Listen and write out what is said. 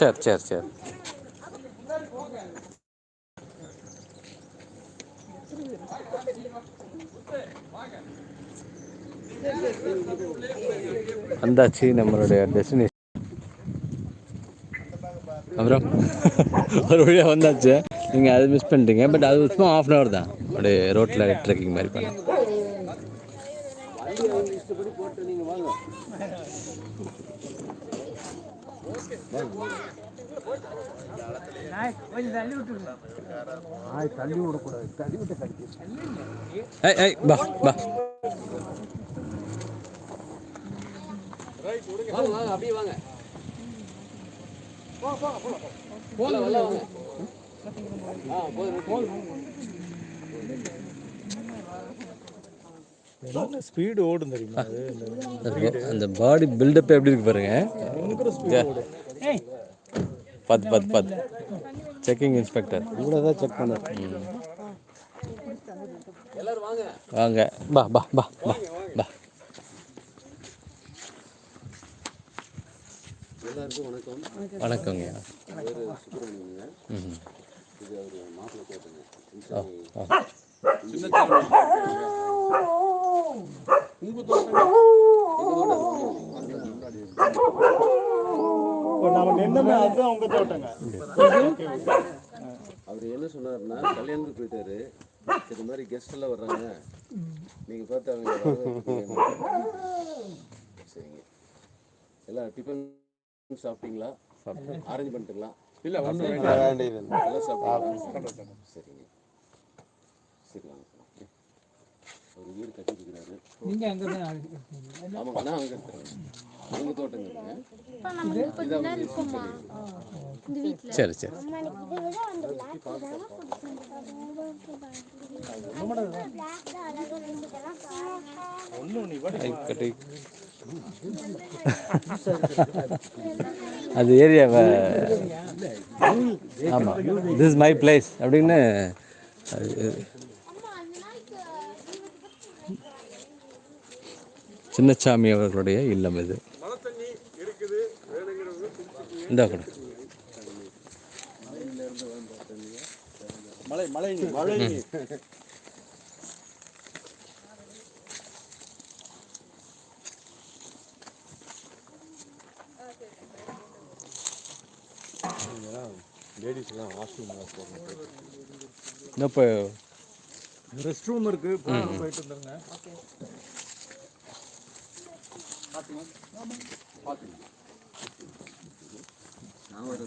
சரி சரி சரி. வந்தாச்சு நம்மளுடைய டெஸ்டினேஷன் அப்புறம் ஒரு வழியாக வந்தாச்சு. நீங்கள் அது மிஸ் பண்ணிட்டீங்க. பட் அது சும்மா ஆஃப் அன் ஹவர் தான். அப்படியே ரோட்டில் ட்ரெக்கிங் மாதிரி பண்ண தள்ளி விடக்கூடாது தள்ளி விட்டு கட்டி ஏய் ஏய் பா பா. வாங்க வாங்க அப்படியே வாங்க போல வரல வாங்க ஆ போதும் போதும் ஸ்பீடு ஓடும் தெரியுமா அந்த பாடி பில்டப் எப்படி இருக்கு பாருங்க. பத்து பத்து பத்து செக்கிங் இன்ஸ்பெக்டர் இவ்வளோ தான் செக் பண்ண. வாங்க வாங்க. பா பா பா பா பா. எல்லாருக்கும் வணக்கம் வணக்கங்க பேரு சுப்பிரமணியங்க ம் இது அவர் மாப்பிள்ளை தோட்டங்க ஆ ஆ சின்ன உங்க தோட்டம் நம்ம நின்னமே அதுதான் உங்க தோட்டங்க. அவர் என்ன சொன்னாருன்னா கல்யாணத்துக்கு போயிட்டாரு. இந்த மாதிரி கெஸ்ட் எல்லாம் வர்றாங்க. நீங்க பார்த்து அவங்க சரிங்க. எல்லாம் டிஃபன் சாப்பிட்டீங்களா? அரேஞ்ச் பண்ணிட்டுங்களா? இல்ல ஒன்றும் எல்லாம் சாப்பிட்டீங்களா? சரிங்க. அவர் வீடு கட்டிட்டு இருக்கிறாரு நீங்க அங்க தான் ஆமாங்க நான் அங்க இருக்கிறேன் உங்க தோட்டங்க சரி சரி. அது ஏரியாவை ஆமாம் திஸ் இஸ் மை பிளேஸ் அப்படின்னு அது அம்மா அந்த நாய்க்கு சின்னசாமி அவர்களுடைய இல்லம் இது. இந்த கூட. மழை மழை மழை. லேடிஸ்லாம் வாஷ்ரூம் போகணும் இந்த இப்போ ரெஸ்ட் ரூம் இருக்கு. போய் போயிட்டு வந்துருங்க. நான் ஒரு